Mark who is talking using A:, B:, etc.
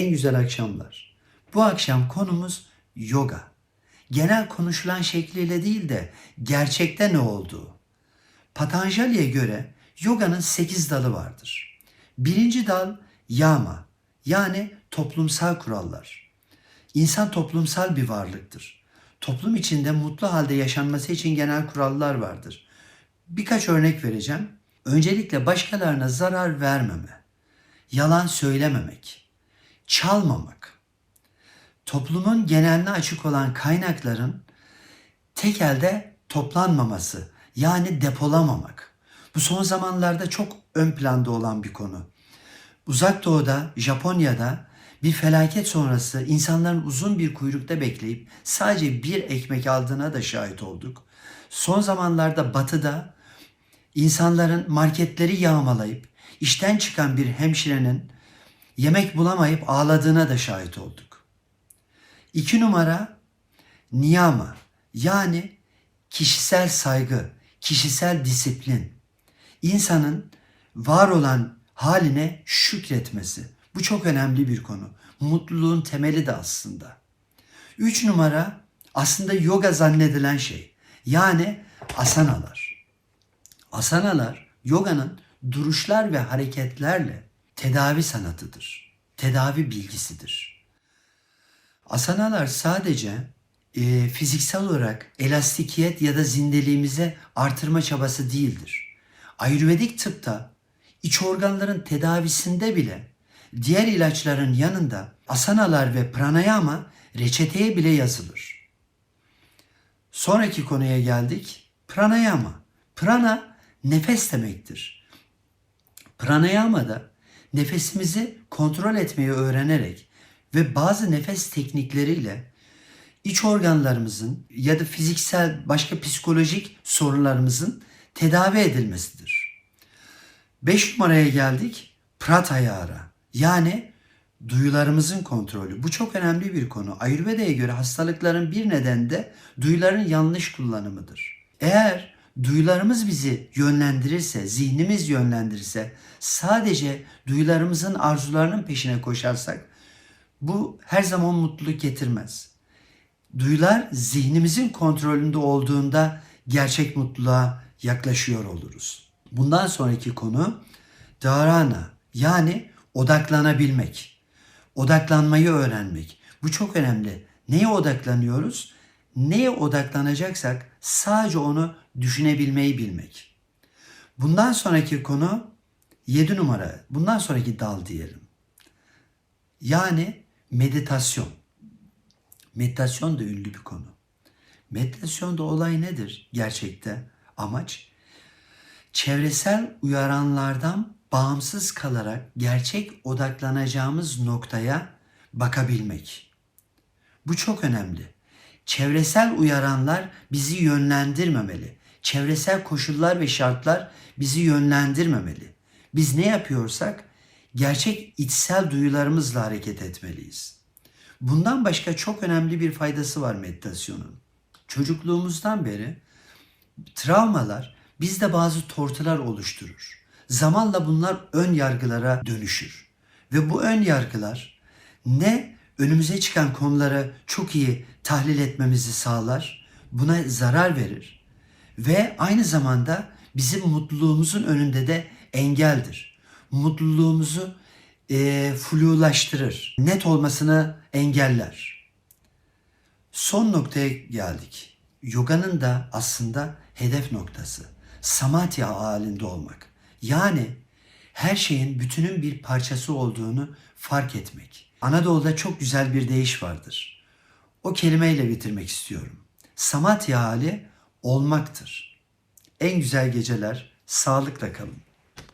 A: en güzel akşamlar. Bu akşam konumuz yoga. Genel konuşulan şekliyle değil de gerçekte ne olduğu. Patanjali'ye göre yoganın 8 dalı vardır. Birinci dal yama yani toplumsal kurallar. İnsan toplumsal bir varlıktır. Toplum içinde mutlu halde yaşanması için genel kurallar vardır. Birkaç örnek vereceğim. Öncelikle başkalarına zarar vermeme, yalan söylememek, çalmamak, toplumun geneline açık olan kaynakların tek elde toplanmaması yani depolamamak. Bu son zamanlarda çok ön planda olan bir konu. Uzak Doğu'da, Japonya'da bir felaket sonrası insanların uzun bir kuyrukta bekleyip sadece bir ekmek aldığına da şahit olduk. Son zamanlarda Batı'da insanların marketleri yağmalayıp işten çıkan bir hemşirenin yemek bulamayıp ağladığına da şahit olduk. İki numara niyama yani kişisel saygı, kişisel disiplin. İnsanın var olan haline şükretmesi. Bu çok önemli bir konu. Mutluluğun temeli de aslında. Üç numara aslında yoga zannedilen şey. Yani asanalar. Asanalar yoganın duruşlar ve hareketlerle tedavi sanatıdır. Tedavi bilgisidir. Asanalar sadece e, fiziksel olarak elastikiyet ya da zindeliğimize artırma çabası değildir. Ayurvedik tıpta iç organların tedavisinde bile diğer ilaçların yanında asanalar ve pranayama reçeteye bile yazılır. Sonraki konuya geldik. Pranayama. Prana nefes demektir. Pranayamada nefesimizi kontrol etmeyi öğrenerek ve bazı nefes teknikleriyle iç organlarımızın ya da fiziksel başka psikolojik sorunlarımızın tedavi edilmesidir. 5 numaraya geldik. Pratyahara yani duyularımızın kontrolü. Bu çok önemli bir konu. Ayurveda'ya göre hastalıkların bir nedeni de duyuların yanlış kullanımıdır. Eğer duyularımız bizi yönlendirirse, zihnimiz yönlendirirse, sadece duyularımızın arzularının peşine koşarsak bu her zaman mutluluk getirmez. Duyular zihnimizin kontrolünde olduğunda gerçek mutluluğa yaklaşıyor oluruz. Bundan sonraki konu dharana yani odaklanabilmek. Odaklanmayı öğrenmek. Bu çok önemli. Neye odaklanıyoruz? Neye odaklanacaksak sadece onu düşünebilmeyi bilmek. Bundan sonraki konu 7 numara. Bundan sonraki dal diyelim. Yani meditasyon. Meditasyon da ünlü bir konu. Meditasyonda olay nedir gerçekte? Amaç çevresel uyaranlardan bağımsız kalarak gerçek odaklanacağımız noktaya bakabilmek. Bu çok önemli. Çevresel uyaranlar bizi yönlendirmemeli. Çevresel koşullar ve şartlar bizi yönlendirmemeli. Biz ne yapıyorsak gerçek içsel duyularımızla hareket etmeliyiz. Bundan başka çok önemli bir faydası var meditasyonun. Çocukluğumuzdan beri travmalar bizde bazı tortular oluşturur. Zamanla bunlar ön yargılara dönüşür. Ve bu ön yargılar ne önümüze çıkan konuları çok iyi tahlil etmemizi sağlar, buna zarar verir ve aynı zamanda bizim mutluluğumuzun önünde de engeldir. Mutluluğumuzu e, flulaştırır, net olmasını engeller. Son noktaya geldik. Yoganın da aslında hedef noktası. Samatya halinde olmak. Yani her şeyin bütünün bir parçası olduğunu fark etmek. Anadolu'da çok güzel bir deyiş vardır. O kelimeyle bitirmek istiyorum. Samatya hali olmaktır. En güzel geceler, sağlıkla kalın.